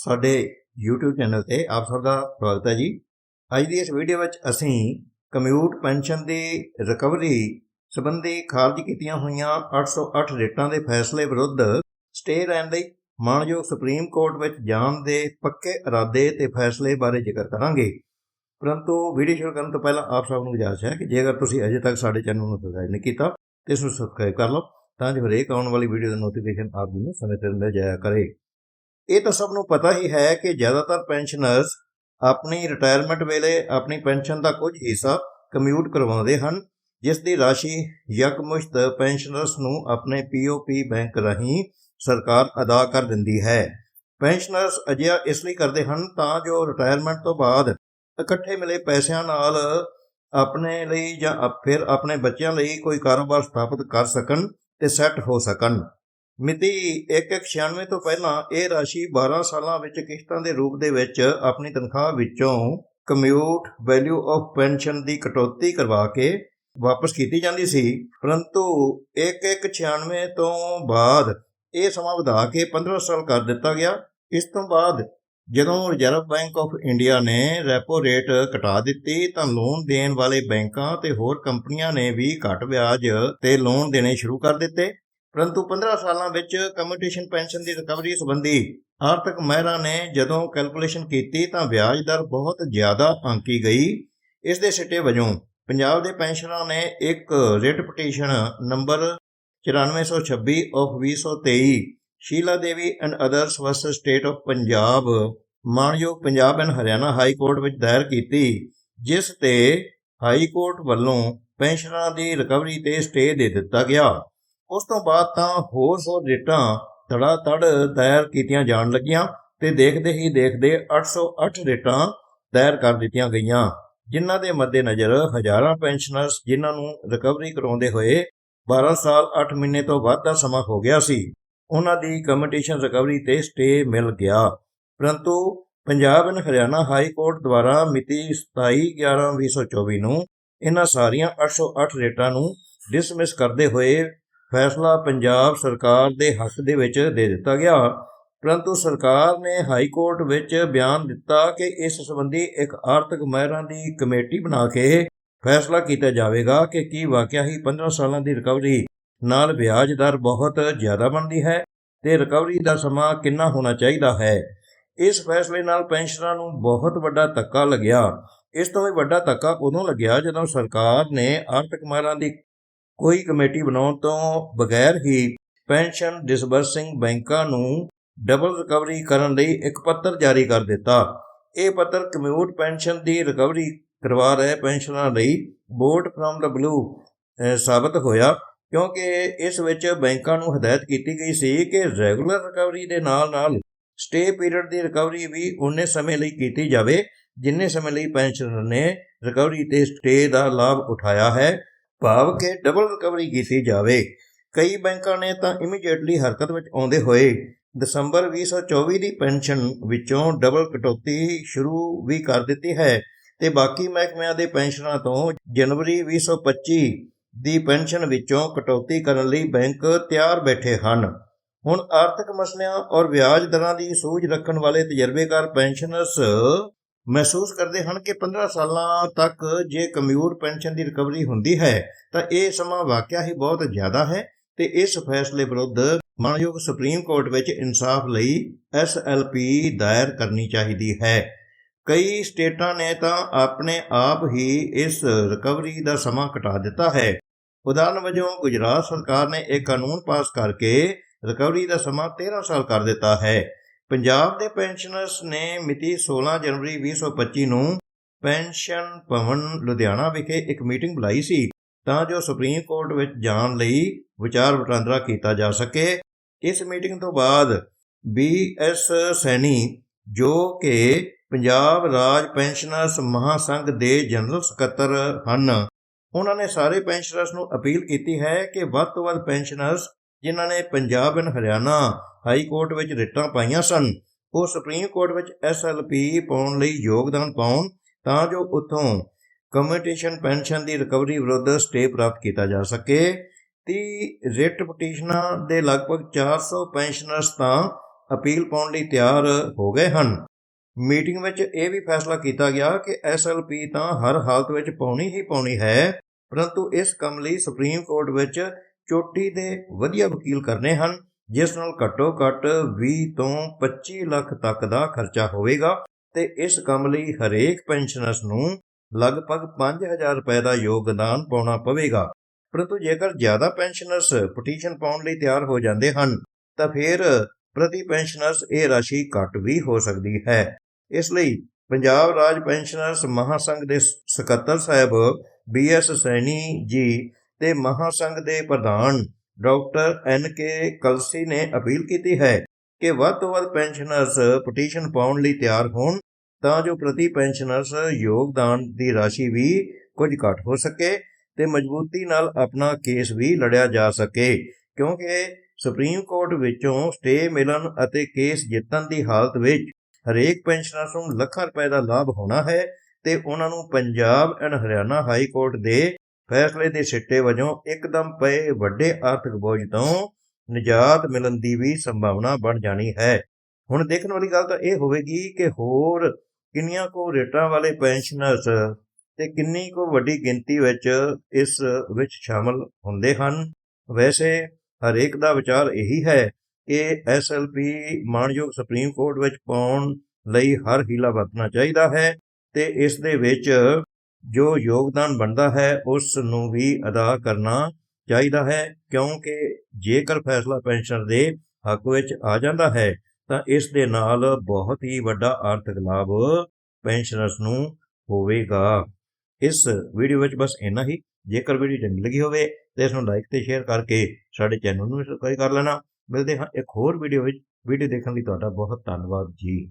ਸਾਡੇ YouTube channel ਤੇ ਆਪ ਸਭ ਦਾ ਸਵਾਗਤ ਹੈ ਜੀ। ਅੱਜ ਦੀ ਇਸ ਵੀਡੀਓ ਵਿੱਚ ਅਸੀਂ ਕਮਿਊਟ ਪੈਨਸ਼ਨ ਦੀ ਰਿਕਵਰੀ ਸੰਬੰਧੀ ਖਾਰਜ ਕੀਤੀਆਂ ਹੋਈਆਂ 808 ਰੇਟਾਂ ਦੇ ਫੈਸਲੇ ਵਿਰੁੱਧ ਸਟੇ ਰਹਿਣ ਲਈ ਮਾਨਯੋਗ ਸੁਪਰੀਮ ਕੋਰਟ ਵਿੱਚ ਜਾਣ ਦੇ ਪੱਕੇ ਇਰਾਦੇ ਤੇ ਫੈਸਲੇ ਬਾਰੇ ਜ਼ਿਕਰ ਕਰਾਂਗੇ। ਪਰੰਤੂ ਵੀਡੀਓ ਸ਼ੁਰੂ ਕਰਨ ਤੋਂ ਪਹਿਲਾਂ ਆਪ ਸਭ ਨੂੰ ਗੁਜ਼ਾਰਿਸ਼ ਹੈ ਕਿ ਜੇਕਰ ਤੁਸੀਂ ਅਜੇ ਤੱਕ ਸਾਡੇ ਚੈਨਲ ਨੂੰ ਸਬਸਕ੍ਰਾਈਬ ਨਹੀਂ ਕੀਤਾ, ਤੇ ਇਸ ਨੂੰ ਸਬਸਕ੍ਰਾਈਬ ਕਰ ਲਓ, ਤਾਂ ਜੋ ਹਰੇਕ ਆਉਣ ਵਾਲੀ ਵੀਡੀਓ ਦਾ ਨੋਟੀਫਿਕੇਸ਼ਨ ਆਪ ਜੀ ਨੂੰ ਸਮੇਂ ਸਿਰ ਮਿਲ ਜਾਇਆ ਕਰੇ। ਇਹ ਤਾਂ ਸਭ ਨੂੰ ਪਤਾ ਹੀ ਹੈ ਕਿ ਜ਼ਿਆਦਾਤਰ ਪੈਨਸ਼ਨਰਸ ਆਪਣੀ ਰਿਟਾਇਰਮੈਂਟ ਵੇਲੇ ਆਪਣੀ ਪੈਨਸ਼ਨ ਦਾ ਕੁਝ ਹਿੱਸਾ ਕਮਿਊਟ ਕਰਵਾਉਂਦੇ ਹਨ, ਜਿਸ ਦੀ ਰਾਸ਼ੀ ਯਕਮੁਸ਼ਤ ਪੈਨਸ਼ਨਰਸ ਨੂੰ ਆਪਣੇ ਪੀਓਪੀ ਬੈਂਕ ਰਾਹੀਂ ਸਰਕਾਰ ਅਦਾ ਕਰ ਦਿੰਦੀ ਹੈ। ਪੈਨਸ਼ਨਰਸ ਅਜਿਹਾ ਇਸ ਲਈ ਕਰਦੇ ਹਨ ਤਾਂ ਜੋ ਰਿਟਾਇਰਮੈਂਟ ਤੋਂ ਬਾਅਦ ਇਕੱਠੇ ਮਿਲੇ ਪੈਸਿਆਂ ਨਾਲ ਆਪਣੇ ਲਈ ਜਾਂ ਫਿਰ ਆਪਣੇ ਬੱਚਿਆਂ ਲਈ ਕੋਈ ਕਾਰੋਬਾਰ ਸਥਾਪਿਤ ਕਰ ਸਕਣ ਤੇ ਸੈੱਟ ਹੋ ਸਕਣ। ਮਿਤੀ 1196 ਤੋਂ ਪਹਿਲਾਂ ਇਹ ਰਾਸ਼ੀ 12 ਸਾਲਾਂ ਵਿੱਚ ਕਿਸ਼ਤਾਂ ਦੇ ਰੂਪ ਦੇ ਵਿੱਚ ਆਪਣੀ ਤਨਖਾਹ ਵਿੱਚੋਂ ਕਮਿਊਟ ਵੈਲਿਊ ਆਫ ਪੈਨਸ਼ਨ ਦੀ ਕਟੌਤੀ ਕਰਵਾ ਕੇ ਵਾਪਸ ਕੀਤੀ ਜਾਂਦੀ ਸੀ। ਪਰੰਤੂ 1196 ਤੋਂ ਬਾਅਦ ਇਹ ਸਮਾਂ ਵਧਾ ਕੇ 15 ਸਾਲ ਕਰ ਦਿੱਤਾ ਗਿਆ। ਇਸ ਤੋਂ ਬਾਅਦ ਜਦੋਂ ਰਿਜ਼ਰਵ ਬੈਂਕ ਆਫ ਇੰਡੀਆ ਨੇ ਰੈਪੋ ਰੇਟ ਘਟਾ ਦਿੱਤੀ ਤਾਂ ਲੋਨ ਦੇਣ ਵਾਲੇ ਬੈਂਕਾਂ ਤੇ ਹੋਰ ਕੰਪਨੀਆਂ ਨੇ ਵੀ ਘੱਟ ਵਿਆਜ ਤੇ ਲੋਨ ਦੇਣੇ ਸ਼ੁਰੂ ਕਰ ਦਿੱਤੇ। ਪਰੰਤੂ 15 ਸਾਲਾਂ ਵਿੱਚ ਕਮਿਊਟੇਸ਼ਨ ਪੈਨਸ਼ਨ ਦੀ ਰਿਕਵਰੀ ਸੰਬੰਧੀ ਆਰਥਿਕ ਮਹਿਰਾਂ ਨੇ ਜਦੋਂ ਕੈਲਕੂਲੇਸ਼ਨ ਕੀਤੀ ਤਾਂ ਵਿਆਜ ਦਰ ਬਹੁਤ ਜ਼ਿਆਦਾ ਆਂਕੀ ਗਈ। ਇਸ ਦੇ ਸਿੱਟੇ ਵਜੋਂ ਪੰਜਾਬ ਦੇ ਪੈਨਸ਼ਨਰਾਂ ਨੇ ਇੱਕ writ petition number 9426 of 2023 Sheela Devi and others versus state of Punjab ਮਾਨਯੋਗ Punjab and Haryana high court ਵਿੱਚ ਦਾਇਰ ਕੀਤੀ, ਜਿਸ ਤੇ ਹਾਈ ਕੋਰਟ ਵੱਲੋਂ ਪੈਨਸ਼ਨਰਾਂ ਦੀ ਰਿਕਵਰੀ ਤੇ ਸਟੇ ਦੇ ਦਿੱਤਾ ਗਿਆ। ਉਸ ਤੋਂ ਬਾਅਦ ਤਾਂ ਹੋਰ ਹੋਰ ਰੇਟਾਂ ਧੜਾ ਧੜ ਦਾਇਰ ਕੀਤੀਆਂ ਜਾਣ ਲੱਗੀਆਂ ਤੇ ਦੇਖਦੇ ਹੀ ਦੇਖਦੇ 808 ਰੇਟਾਂ ਦਾਇਰ ਕਰ ਦਿੱਤੀਆਂ ਗਈਆਂ, ਜਿਨ੍ਹਾਂ ਦੇ ਮੱਦੇਨਜ਼ਰ ਹਜ਼ਾਰਾਂ ਪੈਨਸ਼ਨਰਸ ਜਿਨ੍ਹਾਂ ਨੂੰ ਰਿਕਵਰੀ ਕਰਾਉਂਦੇ ਹੋਏ 12 ਸਾਲ 8 ਮਹੀਨੇ ਤੋਂ ਵੱਧ ਦਾ ਸਮਾਂ ਹੋ ਗਿਆ ਸੀ, ਉਹਨਾਂ ਦੀ ਕਮਿਟੇਸ਼ਨ ਰਿਕਵਰੀ ਤੇ ਸਟੇ ਮਿਲ ਗਿਆ। ਪਰੰਤੂ Punjab and Haryana high court ਦੁਆਰਾ ਮਿਤੀ 27/11/2024 ਨੂੰ ਇਹਨਾਂ ਸਾਰੀਆਂ 808 ਰੇਟਾਂ ਨੂੰ ਡਿਸਮਿਸ ਕਰਦੇ ਹੋਏ ਫੈਸਲਾ ਪੰਜਾਬ ਸਰਕਾਰ ਦੇ ਹੱਕ ਦੇ ਵਿੱਚ ਦੇ ਦਿੱਤਾ ਗਿਆ। ਪਰੰਤੂ ਸਰਕਾਰ ਨੇ ਹਾਈ ਕੋਰਟ ਵਿੱਚ ਬਿਆਨ ਦਿੱਤਾ ਕਿ ਇਸ ਸੰਬੰਧੀ ਇੱਕ ਆਰਥਿਕ ਮਾਹਿਰਾਂ ਦੀ ਕਮੇਟੀ ਬਣਾ ਕੇ ਫੈਸਲਾ ਕੀਤਾ ਜਾਵੇਗਾ ਕਿ ਕੀ ਵਾਕਿਆ ਹੀ 15 ਸਾਲਾਂ ਦੀ ਰਿਕਵਰੀ ਨਾਲ ਵਿਆਜ ਦਰ ਬਹੁਤ ਜ਼ਿਆਦਾ ਬਣਦੀ ਹੈ ਤੇ ਰਿਕਵਰੀ ਦਾ ਸਮਾਂ ਕਿੰਨਾ ਹੋਣਾ ਚਾਹੀਦਾ ਹੈ। ਇਸ ਫੈਸਲੇ ਨਾਲ ਪੈਨਸ਼ਨਰਾਂ ਨੂੰ ਬਹੁਤ ਵੱਡਾ ਧੱਕਾ ਲੱਗਿਆ। ਇਸ ਤੋਂ ਵੀ ਵੱਡਾ ਧੱਕਾ ਉਦੋਂ ਲੱਗਿਆ ਜਦੋਂ ਸਰਕਾਰ ਨੇ ਆਰਥਿਕ ਮਾਹਿਰਾਂ ਦੀ ਕੋਈ ਕਮੇਟੀ ਬਣਾਉਣ ਤੋਂ ਬਗੈਰ ਹੀ ਪੈਨਸ਼ਨ ਡਿਸਬਰਸਿੰਗ ਬੈਂਕਾਂ ਨੂੰ ਡਬਲ ਰਿਕਵਰੀ ਕਰਨ ਲਈ ਇੱਕ ਪੱਤਰ ਜਾਰੀ ਕਰ ਦਿੱਤਾ। ਇਹ ਪੱਤਰ ਕਮਿਊਟ ਪੈਨਸ਼ਨ ਦੀ ਰਿਕਵਰੀ ਕਰਵਾ ਰਹੇ ਪੈਨਸ਼ਨਰਾਂ ਲਈ ਵੋਟ ਫਰਮ ਦ ਬਲੂ ਸਾਬਤ ਹੋਇਆ, ਕਿਉਂਕਿ ਇਸ ਵਿੱਚ ਬੈਂਕਾਂ ਨੂੰ ਹਦਾਇਤ ਕੀਤੀ ਗਈ ਸੀ ਕਿ ਰੈਗੂਲਰ ਰਿਕਵਰੀ ਦੇ ਨਾਲ-ਨਾਲ ਸਟੇ ਪੀਰੀਅਡ ਦੀ ਰਿਕਵਰੀ ਵੀ ਉਨੇ ਸਮੇਂ ਲਈ ਕੀਤੀ ਜਾਵੇ, ਜਿੰਨੇ ਸਮੇਂ ਲਈ ਪੈਨਸ਼ਨਰ ਨੇ ਰਿਕਵਰੀ ਤੇ ਸਟੇ ਦਾ ਲਾਭ ਉਠਾਇਆ ਹੈ। ਭਾਵ ਕਿ ਡਬਲ ਰਿਕਵਰੀ ਕੀਤੀ ਜਾਵੇ। ਕਈ ਬੈਂਕਾਂ ਨੇ ਤਾਂ ਇਮੀਡੀਏਟਲੀ ਹਰਕਤ ਵਿੱਚ ਆਉਂਦੇ ਹੋਏ ਦਸੰਬਰ 2024 ਦੀ ਪੈਨਸ਼ਨ ਵਿੱਚੋਂ ਡਬਲ ਕਟੌਤੀ ਸ਼ੁਰੂ ਵੀ ਕਰ ਦਿੱਤੀ ਹੈ ਤੇ ਬਾਕੀ ਮਹਿਕਮਿਆਂ ਦੇ ਪੈਨਸ਼ਨਾਂ ਤੋਂ ਜਨਵਰੀ 2025 ਦੀ ਪੈਨਸ਼ਨ ਵਿੱਚੋਂ ਕਟੌਤੀ ਕਰਨ ਲਈ ਬੈਂਕ ਤਿਆਰ ਬੈਠੇ ਹਨ। ਹੁਣ ਆਰਥਿਕ ਮਸਲਿਆਂ ਔਰ ਵਿਆਜ ਦਰਾਂ ਦੀ ਸੂਝ ਰੱਖਣ ਵਾਲੇ ਤਜਰਬੇਕਾਰ ਪੈਨਸ਼ਨਰਸ ਮਹਿਸੂਸ ਕਰਦੇ ਹਨ ਕਿ 15 ਸਾਲਾਂ ਤੱਕ ਜੇ ਕਮਿਊਟ ਪੈਨਸ਼ਨ ਦੀ ਰਿਕਵਰੀ ਹੁੰਦੀ ਹੈ, ਤਾਂ ਇਹ ਸਮਾਂ ਵਾਕਿਆ ਹੀ ਬਹੁਤ ਜ਼ਿਆਦਾ ਹੈ ਤੇ ਇਸ ਫੈਸਲੇ ਵਿਰੁੱਧ ਮਾਨਯੋਗ ਸੁਪਰੀਮ ਕੋਰਟ ਵਿੱਚ ਇਨਸਾਫ ਲਈ ਐਸਐਲਪੀ ਦਾਇਰ ਕਰਨੀ ਚਾਹੀਦੀ ਹੈ। ਕਈ ਸਟੇਟਾਂ ਨੇ ਤਾਂ ਆਪਣੇ ਆਪ ਹੀ ਇਸ ਰਿਕਵਰੀ ਦਾ ਸਮਾਂ ਘਟਾ ਦਿੱਤਾ ਹੈ। ਉਦਾਹਰਨ ਵਜੋਂ ਗੁਜਰਾਤ ਸਰਕਾਰ ਨੇ ਇੱਕ ਕਾਨੂੰਨ ਪਾਸ ਕਰਕੇ ਰਿਕਵਰੀ ਦਾ ਸਮਾਂ 13 ਸਾਲ ਕਰ ਦਿੱਤਾ ਹੈ। ਪੰਜਾਬ ਦੇ ਪੈਨਸ਼ਨਰਸ ਨੇ ਮਿਤੀ 16 ਜਨਵਰੀ 2025 ਨੂੰ ਪੈਨਸ਼ਨ ਭਵਨ ਲੁਧਿਆਣਾ ਵਿਖੇ ਇੱਕ ਮੀਟਿੰਗ ਬੁਲਾਈ ਸੀ ਤਾਂ ਜੋ ਸੁਪਰੀਮ ਕੋਰਟ ਵਿੱਚ ਜਾਣ ਲਈ ਵਿਚਾਰ ਵਟਾਂਦਰਾ ਕੀਤਾ ਜਾ ਸਕੇ। ਇਸ ਮੀਟਿੰਗ ਤੋਂ ਬਾਅਦ ਬੀ ਐਸ ਸੈਣੀ ਜੋ ਕਿ ਪੰਜਾਬ ਰਾਜ ਪੈਨਸ਼ਨਰਸ ਮਹਾਸੰਘ ਦੇ ਜਨਰਲ ਸਕੱਤਰ ਹਨ, ਉਹਨਾਂ ਨੇ ਸਾਰੇ ਪੈਨਸ਼ਨਰਸ ਨੂੰ ਅਪੀਲ ਕੀਤੀ ਹੈ ਕਿ ਵੱਧ ਤੋਂ ਵੱਧ ਪੈਨਸ਼ਨਰਸ ਜਿਨ੍ਹਾਂ ਨੇ Punjab and Haryana high court ਵਿੱਚ ਰਿਟਾਂ ਪਾਈਆਂ ਸਨ। ਉਹ ਸੁਪਰੀਮ ਕੋਰਟ ਵਿੱਚ ਐਸਐਲਪੀ ਪਾਉਣ ਲਈ ਯੋਗਦਾਨ ਪਾਉਣ ਤਾਂ ਜੋ ਉਥੋਂ ਕਮਿਊਟੇਸ਼ਨ ਪੈਨਸ਼ਨ ਦੀ ਰਿਕਵਰੀ ਵਿਰੁੱਧ ਸਟੇ ਪ੍ਰਾਪਤ ਕੀਤਾ ਜਾ ਸਕੇ। ਤੀ ਰਿਟ ਪਟੀਸ਼ਨਾਂ ਦੇ ਲਗਭਗ 400 ਪੈਨਸ਼ਨਰਸ ਤਾਂ ਅਪੀਲ ਪਾਉਣ ਲਈ ਤਿਆਰ ਹੋ ਗਏ ਹਨ। ਮੀਟਿੰਗ ਵਿੱਚ ਇਹ ਵੀ ਫੈਸਲਾ ਕੀਤਾ ਗਿਆ ਕਿ ਐਸਐਲਪੀ ਤਾਂ ਹਰ ਹਾਲਤ ਵਿੱਚ ਪਾਉਣੀ ਹੀ ਪਾਉਣੀ ਹੈ, ਪਰੰਤੂ ਇਸ ਕੰਮ ਲਈ ਸੁਪਰੀਮ ਕੋਰਟ ਵਿੱਚ ਚੋਟੀ ਦੇ ਵਧੀਆ ਵਕੀਲ ਕਰਨੇ ਹਨ। ਜਿਸ ਨਾਲ ਘੱਟੋ ਘੱਟ 20 ਤੋਂ 25 ਲੱਖ ਤੱਕ ਦਾ ਖਰਚਾ ਹੋਵੇਗਾ ਤੇ ਇਸ ਕੰਮ ਲਈ ਹਰੇਕ ਪੈਨਸ਼ਨਰਸ ਨੂੰ ਲਗਭਗ 5000 ਰੁਪਏ ਦਾ ਯੋਗਦਾਨ ਪਾਉਣਾ ਪਵੇਗਾ। ਪਰੰਤੂ ਜੇਕਰ ਜ਼ਿਆਦਾ ਪੈਨਸ਼ਨਰਸ ਪਟੀਸ਼ਨ ਪਾਉਣ ਲਈ ਤਿਆਰ ਹੋ ਜਾਂਦੇ ਹਨ, ਤਾਂ ਫਿਰ ਪ੍ਰਤੀ ਪੈਨਸ਼ਨਰਸ ਇਹ ਰਾਸ਼ੀ ਘੱਟ ਵੀ ਹੋ ਸਕਦੀ ਹੈ। ਇਸ ਲਈ ਪੰਜਾਬ ਰਾਜ ਪੈਨਸ਼ਨਰਸ ਮਹਾਸੰਘ ਦੇ ਸਕੱਤਰ ਸਾਹਿਬ ਬੀ ਐਸ ਸੈਣੀ ਜੀ ਤੇ ਮਹਾਸੰਘ ਦੇ ਪ੍ਰਧਾਨ ਡਾਕਟਰ ਐਨ ਕੇ ਕਲਸੀ ਨੇ ਅਪੀਲ ਕੀਤੀ ਹੈ ਕਿ ਵੱਧ ਤੋਂ ਵੱਧ ਪੈਨਸ਼ਨਰਸ ਪਟੀਸ਼ਨ ਪਾਉਣ ਲਈ ਤਿਆਰ ਹੋਣ ਤਾਂ ਜੋ ਪ੍ਰਤੀ ਪੈਨਸ਼ਨਰਸ ਯੋਗਦਾਨ ਦੀ ਰਾਸ਼ੀ ਵੀ ਕੁਝ ਘੱਟ ਹੋ ਸਕੇ ਤੇ ਮਜ਼ਬੂਤੀ ਨਾਲ ਆਪਣਾ ਕੇਸ ਵੀ ਲੜਿਆ ਜਾ ਸਕੇ, ਕਿਉਂਕਿ ਸੁਪਰੀਮ ਕੋਰਟ ਵਿੱਚੋਂ ਸਟੇ ਮਿਲਣ ਅਤੇ ਕੇਸ ਜਿੱਤਣ ਦੀ ਹਾਲਤ ਵਿੱਚ ਹਰੇਕ ਪੈਨਸ਼ਨਰਸ ਨੂੰ ਲੱਖਾਂ ਰੁਪਏ ਦਾ ਲਾਭ ਹੋਣਾ ਹੈ ਤੇ ਉਹਨਾਂ ਨੂੰ Punjab and Haryana high court ਦੇ ਫੈਸਲੇ ਦੇ ਸਿੱਟੇ ਵਜੋਂ ਇੱਕਦਮ ਪਏ ਵੱਡੇ ਆਰਥਿਕ ਬੋਝ ਤੋਂ ਨਿਜਾਤ ਮਿਲਣ ਦੀ ਵੀ ਸੰਭਾਵਨਾ ਬਣ ਜਾਣੀ ਹੈ। ਹੁਣ ਦੇਖਣ ਵਾਲੀ ਗੱਲ ਤਾਂ ਇਹ ਹੋਵੇਗੀ ਕਿ ਹੋਰ ਕਿੰਨੀਆਂ ਕੋ ਰੇਟਾਂ ਵਾਲੇ ਪੈਨਸ਼ਨਰਸ ਤੇ ਕਿੰਨੀ ਕੋ ਵੱਡੀ ਗਿਣਤੀ ਵਿੱਚ ਇਸ ਵਿੱਚ ਸ਼ਾਮਲ ਹੁੰਦੇ ਹਨ। ਵੈਸੇ ਹਰੇਕ ਦਾ ਵਿਚਾਰ ਇਹੀ ਹੈ ਕਿ ਐਸਐਲਪੀ ਮਾਨਯੋਗ ਸੁਪਰੀਮ ਕੋਰਟ ਵਿੱਚ ਪਾਉਣ ਲਈ ਹਰ ਹੀਲਾ ਵਰਤਣਾ ਚਾਹੀਦਾ ਹੈ ਤੇ ਇਸ ਦੇ ਵਿੱਚ ਜੋ ਯੋਗਦਾਨ ਬਣਦਾ ਹੈ ਉਸ ਨੂੰ ਵੀ ਅਦਾ ਕਰਨਾ ਚਾਹੀਦਾ ਹੈ, ਕਿਉਂਕਿ ਜੇਕਰ ਫੈਸਲਾ ਪੈਨਸ਼ਨਰ ਦੇ ਹੱਕ ਵਿੱਚ ਆ ਜਾਂਦਾ ਹੈ, ਤਾਂ ਇਸ ਦੇ ਨਾਲ ਬਹੁਤ ਹੀ ਵੱਡਾ ਆਰਥਿਕ ਲਾਭ ਪੈਨਸ਼ਨਰਸ ਨੂੰ ਹੋਵੇਗਾ। ਇਸ ਵੀਡੀਓ ਵਿੱਚ ਬਸ ਇੰਨਾ ਹੀ। ਜੇਕਰ ਵੀਡੀਓ ਚੰਗੀ ਲੱਗੀ ਹੋਵੇ ਤਾਂ ਇਸ ਨੂੰ ਲਾਈਕ ਤੇ ਸ਼ੇਅਰ ਕਰਕੇ ਸਾਡੇ ਚੈਨਲ ਨੂੰ ਸਬਸਕ੍ਰਾਈਬ ਕਰ ਲੈਣਾ। ਮਿਲਦੇ ਹਾਂ ਇੱਕ ਹੋਰ ਵੀਡੀਓ ਵਿੱਚ। ਵੀਡੀਓ ਦੇਖਣ ਲਈ ਤੁਹਾਡਾ ਬਹੁਤ ਧੰਨਵਾਦ ਜੀ।